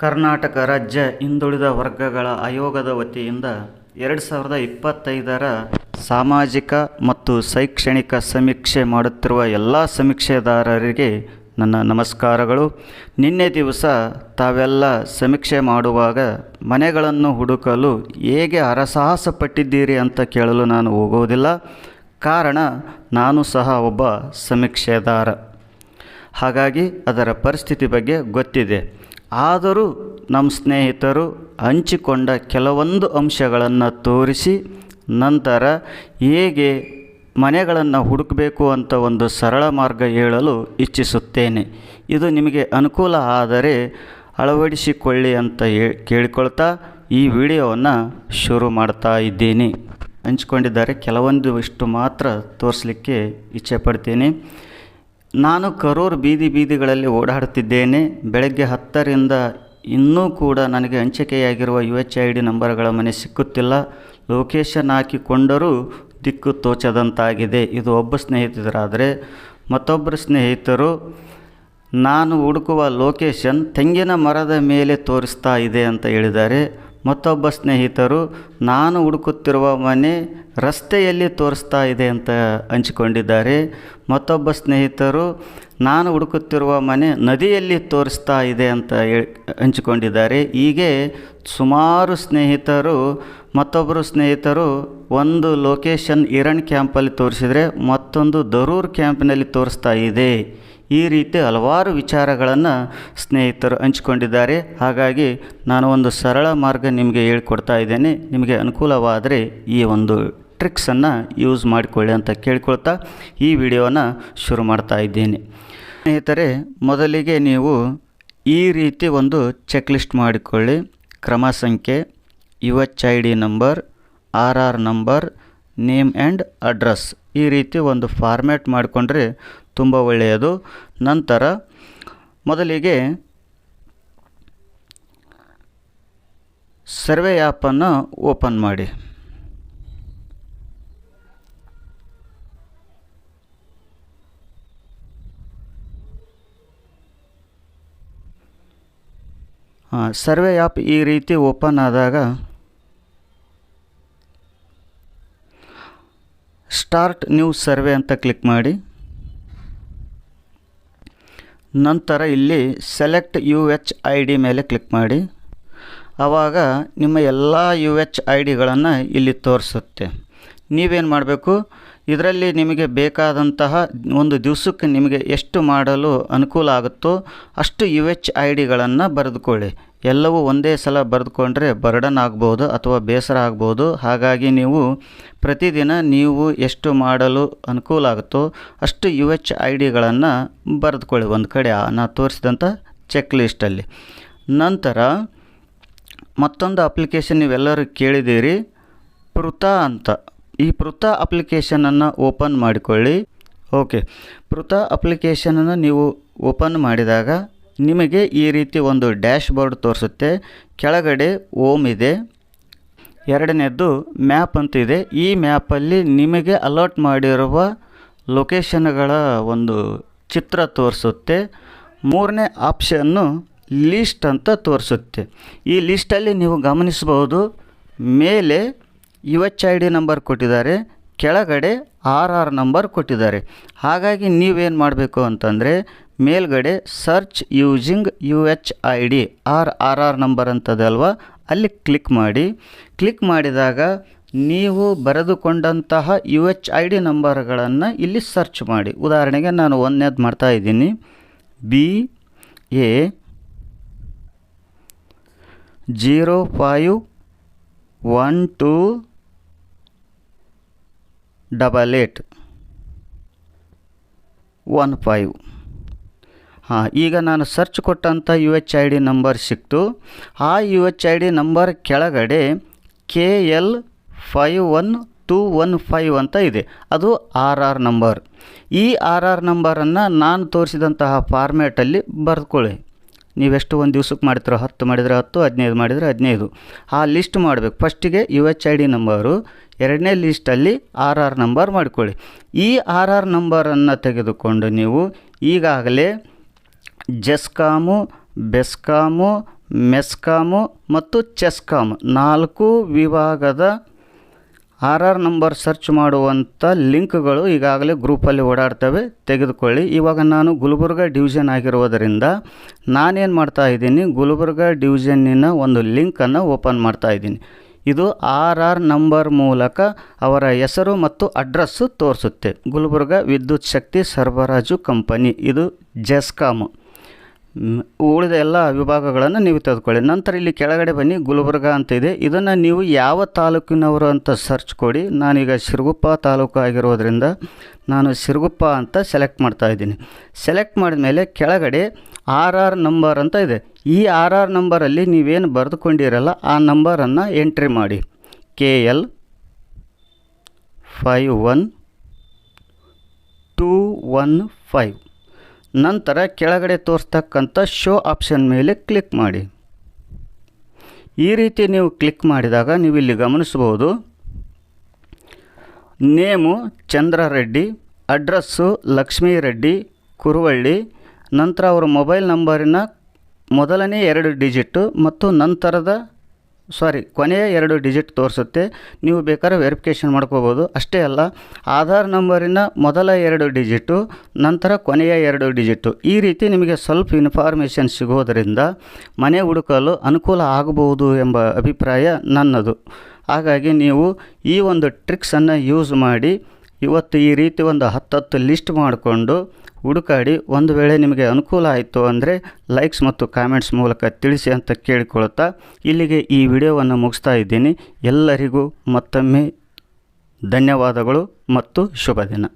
ಕರ್ನಾಟಕ ರಾಜ್ಯ ಹಿಂದುಳಿದ ವರ್ಗಗಳ ಆಯೋಗದ ವತಿಯಿಂದ ಎರಡು ಸಾವಿರದ ಇಪ್ಪತ್ತೈದರ ಸಾಮಾಜಿಕ ಮತ್ತು ಶೈಕ್ಷಣಿಕ ಸಮೀಕ್ಷೆ ಮಾಡುತ್ತಿರುವ ಎಲ್ಲ ಸಮೀಕ್ಷೆದಾರರಿಗೆ ನನ್ನ ನಮಸ್ಕಾರಗಳು. ನಿನ್ನೆ ದಿವಸ ತಾವೆಲ್ಲ ಸಮೀಕ್ಷೆ ಮಾಡುವಾಗ ಮನೆಗಳನ್ನು ಹುಡುಕಲು ಹೇಗೆ ಹರಸಾಹಸ ಪಟ್ಟಿದ್ದೀರಿ ಅಂತ ಕೇಳಲು ನಾನು ಹೋಗುವುದಿಲ್ಲ. ಕಾರಣ, ನಾನು ಸಹ ಒಬ್ಬ ಸಮೀಕ್ಷೆದಾರ. ಹಾಗಾಗಿ ಅದರ ಪರಿಸ್ಥಿತಿ ಬಗ್ಗೆ ಗೊತ್ತಿದೆ. ಆದರೂ ನಮ್ಮ ಸ್ನೇಹಿತರು ಹಂಚಿಕೊಂಡ ಕೆಲವೊಂದು ಅಂಶಗಳನ್ನು ತೋರಿಸಿ ನಂತರ ಹೇಗೆ ಮನೆಗಳನ್ನು ಹುಡುಕಬೇಕು ಅಂತ ಒಂದು ಸರಳ ಮಾರ್ಗ ಹೇಳಲು ಇಚ್ಛಿಸುತ್ತೇನೆ. ಇದು ನಿಮಗೆ ಅನುಕೂಲ ಆದರೆ ಅಳವಡಿಸಿಕೊಳ್ಳಿ ಅಂತ ಕೇಳಿಕೊಳ್ತಾ ಈ ವಿಡಿಯೋವನ್ನು ಶುರು ಮಾಡ್ತಾ ಇದ್ದೀನಿ. ಹಂಚಿಕೊಂಡಿದ್ದಾರೆ. ಕೆಲವೊಂದು ಇಷ್ಟು ಮಾತ್ರ ತೋರಿಸಲಿಕ್ಕೆ ಇಚ್ಛೆ ಪಡ್ತೀನಿ ನಾನು ಕರೂರು ಬೀದಿ ಬೀದಿಗಳಲ್ಲಿ ಓಡಾಡುತ್ತಿದ್ದೇನೆ. ಬೆಳಗ್ಗೆ ಹತ್ತರಿಂದ ಇನ್ನೂ ಕೂಡ ನನಗೆ ಹಂಚಿಕೆಯಾಗಿರುವ ಯು ಎಚ್ ಐ ಡಿ ನಂಬರ್ಗಳ ಮನೆ ಸಿಕ್ಕುತ್ತಿಲ್ಲ. ಲೊಕೇಶನ್ ಹಾಕಿಕೊಂಡರೂ ದಿಕ್ಕು ತೋಚದಂತಾಗಿದೆ. ಇದು ಒಬ್ಬ ಸ್ನೇಹಿತರಾದರೆ ಮತ್ತೊಬ್ಬರು ಸ್ನೇಹಿತರು, ನಾನು ಹುಡುಕುವ ಲೊಕೇಶನ್ ತೆಂಗಿನ ಮರದ ಮೇಲೆ ತೋರಿಸ್ತಾ ಇದೆ ಅಂತ ಹೇಳಿದ್ದಾರೆ. ಮತ್ತೊಬ್ಬ ಸ್ನೇಹಿತರು, ನಾನು ಹುಡುಕುತ್ತಿರುವ ಮನೆ ರಸ್ತೆಯಲ್ಲಿ ತೋರಿಸ್ತಾ ಇದೆ ಅಂತ ಹಂಚಿಕೊಂಡಿದ್ದಾರೆ. ಮತ್ತೊಬ್ಬ ಸ್ನೇಹಿತರು, ನಾನು ಹುಡುಕುತ್ತಿರುವ ಮನೆ ನದಿಯಲ್ಲಿ ತೋರಿಸ್ತಾ ಇದೆ ಅಂತ ಹಂಚಿಕೊಂಡಿದ್ದಾರೆ. ಹೀಗೆ ಸುಮಾರು ಸ್ನೇಹಿತರು, ಮತ್ತೊಬ್ಬರು ಸ್ನೇಹಿತರು ಒಂದು ಲೊಕೇಶನ್ ಇರಣ್ ಕ್ಯಾಂಪಲ್ಲಿ ತೋರಿಸಿದರೆ ಮತ್ತೊಂದು ದರೂರ್ ಕ್ಯಾಂಪಿನಲ್ಲಿ ತೋರಿಸ್ತಾ ಇದೆ. ಈ ರೀತಿ ಹಲವಾರು ವಿಚಾರಗಳನ್ನು ಸ್ನೇಹಿತರು ಹಂಚಿಕೊಂಡಿದ್ದಾರೆ. ಹಾಗಾಗಿ ನಾನು ಒಂದು ಸರಳ ಮಾರ್ಗ ನಿಮಗೆ ಹೇಳ್ಕೊಡ್ತಾ ಇದ್ದೇನೆ. ನಿಮಗೆ ಅನುಕೂಲವಾದರೆ ಈ ಒಂದು ಟ್ರಿಕ್ಸನ್ನು ಯೂಸ್ ಮಾಡಿಕೊಳ್ಳಿ ಅಂತ ಕೇಳ್ಕೊಳ್ತಾ ಈ ವಿಡಿಯೋನ ಶುರು ಮಾಡ್ತಾ ಇದ್ದೇನೆ. ಸ್ನೇಹಿತರೆ, ಮೊದಲಿಗೆ ನೀವು ಈ ರೀತಿ ಒಂದು ಚೆಕ್ ಲಿಸ್ಟ್ ಮಾಡಿಕೊಳ್ಳಿ. ಕ್ರಮ ಸಂಖ್ಯೆ U H I D number, R R number, name and address ಈ ರೀತಿ ಒಂದು ಫಾರ್ಮ್ಯಾಟ್ ಮಾಡಿಕೊಂಡ್ರೆ ತುಂಬ ಒಳ್ಳೆಯದು. ನಂತರ ಮೊದಲಿಗೆ ಸರ್ವೆ ಆ್ಯಪನ್ನು ಓಪನ್ ಮಾಡಿ. ಸರ್ವೆ ಆ್ಯಪ್ ಈ ರೀತಿ ಓಪನ್ ಆದಾಗ ಸ್ಟಾರ್ಟ್ ನ್ಯೂ ಸರ್ವೆ ಅಂತ ಕ್ಲಿಕ್ ಮಾಡಿ. ನಂತರ ಇಲ್ಲಿ select U H I D ಮೇಲೆ ಕ್ಲಿಕ್ ಮಾಡಿ. ಆವಾಗ ನಿಮ್ಮ ಎಲ್ಲ ಯು ಎಚ್ ಐ ಡಿಗಳನ್ನು ಇಲ್ಲಿ ತೋರಿಸುತ್ತೆ. ನೀವೇನು ಮಾಡಬೇಕು? ಇದರಲ್ಲಿ ನಿಮಗೆ ಬೇಕಾದಂತಹ ಒಂದು ದಿವಸಕ್ಕೆ ನಿಮಗೆ ಎಷ್ಟು ಮಾಡಲು ಅನುಕೂಲ ಆಗುತ್ತೋ ಅಷ್ಟು ಯು ಎಚ್ ಐ ಡಿಗಳನ್ನು ಬರೆದುಕೊಳ್ಳಿ. ಎಲ್ಲವೂ ಒಂದೇ ಸಲ ಬರೆದುಕೊಂಡ್ರೆ ಬರ್ಡನ್ ಆಗ್ಬೋದು ಅಥವಾ ಬೇಸರ ಆಗ್ಬೋದು. ಹಾಗಾಗಿ ನೀವು ಪ್ರತಿದಿನ ನೀವು ಎಷ್ಟು ಮಾಡಲು ಅನುಕೂಲ ಆಗುತ್ತೋ ಅಷ್ಟು ಯು ಎಚ್ ಐ ಡಿಗಳನ್ನು ಬರೆದುಕೊಳ್ಳಿ. ಒಂದು ಕಡೆ ನಾನು ತೋರಿಸಿದಂಥ ಚೆಕ್ ಲಿಸ್ಟಲ್ಲಿ ನಂತರ ಮತ್ತೊಂದು ಅಪ್ಲಿಕೇಶನ್ ನೀವೆಲ್ಲರೂ ಕೇಳಿದ್ದೀರಿ. ಪೃಥ ಅಂತ. ಈ ಪೃಥ ಅಪ್ಲಿಕೇಶನನ್ನು ಓಪನ್ ಮಾಡಿಕೊಳ್ಳಿ. ಓಕೆ. ಪೃಥ ಅಪ್ಲಿಕೇಶನನ್ನು ನೀವು ಓಪನ್ ಮಾಡಿದಾಗ ನಿಮಗೆ ಈ ರೀತಿ ಒಂದು ಡ್ಯಾಶ್ ಬೋರ್ಡ್ ತೋರಿಸುತ್ತೆ. ಕೆಳಗಡೆ ಓಮ್ ಇದೆ. ಎರಡನೇದ್ದು ಮ್ಯಾಪ್ ಅಂತ ಇದೆ. ಈ ಮ್ಯಾಪಲ್ಲಿ ನಿಮಗೆ ಅಲರ್ಟ್ ಮಾಡಿರುವ ಲೊಕೇಶನ್ಗಳ ಒಂದು ಚಿತ್ರ ತೋರಿಸುತ್ತೆ. ಮೂರನೇ ಆಪ್ಷನ್ನು ಲೀಸ್ಟ್ ಅಂತ ತೋರಿಸುತ್ತೆ. ಈ ಲೀಸ್ಟಲ್ಲಿ ನೀವು ಗಮನಿಸಬಹುದು, ಮೇಲೆ U H I D number ಕೊಟ್ಟಿದ್ದಾರೆ, ಕೆಳಗಡೆ ಆರ್ ಆರ್ ನಂಬರ್ ಕೊಟ್ಟಿದ್ದಾರೆ. ಹಾಗಾಗಿ ನೀವೇನು ಮಾಡಬೇಕು ಅಂತಂದರೆ ಮೇಲ್ಗಡೆ search using U H I D, R R R number ಅಂತದಲ್ವ ಅಲ್ಲಿ ಕ್ಲಿಕ್ ಮಾಡಿ. ಕ್ಲಿಕ್ ಮಾಡಿದಾಗ ನೀವು ಬರೆದುಕೊಂಡಂತಹ ಯು ಎಚ್ ಐ ಡಿ ನಂಬರ್ಗಳನ್ನು ಇಲ್ಲಿ ಸರ್ಚ್ ಮಾಡಿ. ಉದಾಹರಣೆಗೆ ನಾನು ಒಂದನೇದು ಮಾಡ್ತಾ ಇದ್ದೀನಿ. B A zero five one two double eight one five. ಹಾಂ, ಈಗ ನಾನು ಸರ್ಚ್ ಕೊಟ್ಟಂಥ U H I D number ಸಿಕ್ತು. ಆ U H I D number ಕೆಳಗಡೆ K L five one two one five ಅಂತ ಇದೆ. ಅದು ಆರ್ ಆರ್ ನಂಬರ್ ಈ ಆರ್ ಆರ್ ನಂಬರನ್ನು ನಾನು ತೋರಿಸಿದಂತಹ ಫಾರ್ಮ್ಯಾಟಲ್ಲಿ ಬರೆದುಕೊಳ್ಳಿ ನೀವೆಷ್ಟು ಒಂದು ದಿವ್ಸಕ್ಕೆ ಮಾಡ್ತೀರೋ ಹತ್ತು ಮಾಡಿದರೆ ಹತ್ತು, ಹದಿನೈದು ಮಾಡಿದರೆ ಹದಿನೈದು. ಆ ಲಿಸ್ಟ್ ಮಾಡಬೇಕು. ಫಸ್ಟಿಗೆ U H I D number ಎರಡನೇ ಲಿಸ್ಟಲ್ಲಿ ಆರ್ ಆರ್ ನಂಬರ್ ಮಾಡಿಕೊಳ್ಳಿ. ಈ ಆರ್ ಆರ್ ನಂಬರನ್ನು ತೆಗೆದುಕೊಂಡು ನೀವು ಈಗಾಗಲೇ ಜೆಸ್ಕಾಮು, ಬೆಸ್ಕಾಮು, ಮೆಸ್ಕಾಮು ಮತ್ತು ಚೆಸ್ಕಾಮ್ ನಾಲ್ಕು ವಿಭಾಗದ ಆರ್ ಆರ್ ನಂಬರ್ ಸರ್ಚ್ ಮಾಡುವಂಥ ಲಿಂಕ್ಗಳು ಈಗಾಗಲೇ ಗ್ರೂಪಲ್ಲಿ ಓಡಾಡ್ತವೆ. ತೆಗೆದುಕೊಳ್ಳಿ. ಇವಾಗ ನಾನು ಗುಲ್ಬರ್ಗ ಡಿವಿಷನ್ ಆಗಿರುವುದರಿಂದ ನಾನೇನು ಮಾಡ್ತಾ ಇದ್ದೀನಿ? ಗುಲ್ಬರ್ಗ ಡಿವಿಷನ್ನಿನ ಒಂದು ಲಿಂಕನ್ನು ಓಪನ್ ಮಾಡ್ತಾ ಇದ್ದೀನಿ. ಇದು ಆರ್ ಆರ್ ನಂಬರ್ ಮೂಲಕ ಅವರ ಹೆಸರು ಮತ್ತು ಅಡ್ರೆಸ್ಸು ತೋರಿಸುತ್ತೆ. ಗುಲ್ಬರ್ಗ ವಿದ್ಯುತ್ ಶಕ್ತಿ ಸರಬರಾಜು ಕಂಪನಿ. ಇದು ಜೆಸ್ಕಾಮು. ಉಳಿದ ಎಲ್ಲ ವಿಭಾಗಗಳನ್ನು ನೀವು ತೆಗೆದುಕೊಳ್ಳಿ. ನಂತರ ಇಲ್ಲಿ ಕೆಳಗಡೆ ಬನ್ನಿ, ಗುಲ್ಬರ್ಗ ಅಂತ ಇದೆ. ಇದನ್ನು ನೀವು ಯಾವ ತಾಲೂಕಿನವರು ಅಂತ ಸರ್ಚ್ ಕೊಡಿ. ನಾನೀಗ ಸಿರುಗುಪ್ಪ ತಾಲೂಕು ಆಗಿರೋದ್ರಿಂದ ನಾನು ಸಿರುಗುಪ್ಪ ಅಂತ ಸೆಲೆಕ್ಟ್ ಮಾಡ್ತಾ ಇದ್ದೀನಿ. ಸೆಲೆಕ್ಟ್ ಮಾಡಿದ ಮೇಲೆ ಕೆಳಗಡೆ ಆರ್ ಆರ್ ನಂಬರ್ ಅಂತ ಇದೆ. ಈ ಆರ್ ಆರ್ ನಂಬರಲ್ಲಿ ನೀವೇನು ಬರೆದುಕೊಂಡಿರಲ್ಲ, ಆ ನಂಬರನ್ನು ಎಂಟ್ರಿ ಮಾಡಿ. K L five one two one five ನಂತರ ಕೆಳಗಡೆ ತೋರಿಸ್ತಕ್ಕಂಥ ಶೋ ಆಪ್ಷನ್ ಮೇಲೆ ಕ್ಲಿಕ್ ಮಾಡಿ. ಈ ರೀತಿ ನೀವು ಕ್ಲಿಕ್ ಮಾಡಿದಾಗ ನೀವು ಇಲ್ಲಿ ಗಮನಿಸ್ಬೋದು ನೇಮು ಚಂದ್ರ ರೆಡ್ಡಿ ಅಡ್ರೆಸ್ಸು ಲಕ್ಷ್ಮೀ ರೆಡ್ಡಿ ಕುರುವಳ್ಳಿ, ನಂತರ ಅವರ ಮೊಬೈಲ್ ನಂಬರಿನ ಮೊದಲನೇ ಎರಡು ಡಿಜಿಟ್ಟು ಮತ್ತು ನಂತರದ ಸಾರಿ, ಕೊನೆಯ ಎರಡು ಡಿಜಿಟ್ ತೋರಿಸುತ್ತೆ. ನೀವು ಬೇಕಾದ್ರೆ ವೆರಿಫಿಕೇಷನ್ ಮಾಡ್ಕೋಬೋದು. ಅಷ್ಟೇ ಅಲ್ಲ, ಆಧಾರ್ ನಂಬರಿನ ಮೊದಲ ಎರಡು ಡಿಜಿಟು, ನಂತರ ಕೊನೆಯ ಎರಡು ಡಿಜಿಟು. ಈ ರೀತಿ ನಿಮಗೆ ಸ್ವಲ್ಪ ಇನ್ಫಾರ್ಮೇಷನ್ ಸಿಗೋದರಿಂದ ಮನೆ ಹುಡುಕಲು ಅನುಕೂಲ ಆಗಬಹುದು ಎಂಬ ಅಭಿಪ್ರಾಯ ನನ್ನದು. ಹಾಗಾಗಿ ನೀವು ಈ ಒಂದು ಟ್ರಿಕ್ಸನ್ನು ಯೂಸ್ ಮಾಡಿ ಇವತ್ತು ಈ ರೀತಿ ಒಂದು ಹತ್ತತ್ತು ಲಿಸ್ಟ್ ಮಾಡಿಕೊಂಡು ಹುಡುಕಾಡಿ ಒಂದು ವೇಳೆ ನಿಮಗೆ ಅನುಕೂಲ ಆಯಿತು ಅಂದರೆ ಲೈಕ್ಸ್ ಮತ್ತು ಕಾಮೆಂಟ್ಸ್ ಮೂಲಕ ತಿಳಿಸಿ ಅಂತ ಕೇಳಿಕೊಳ್ಳುತ್ತಾ ಇಲ್ಲಿಗೆ ಈ ವಿಡಿಯೋವನ್ನು ಮುಗಿಸ್ತಾ ಇದ್ದೀನಿ. ಎಲ್ಲರಿಗೂ ಮತ್ತೊಮ್ಮೆ ಧನ್ಯವಾದಗಳು ಮತ್ತು ಶುಭ ದಿನ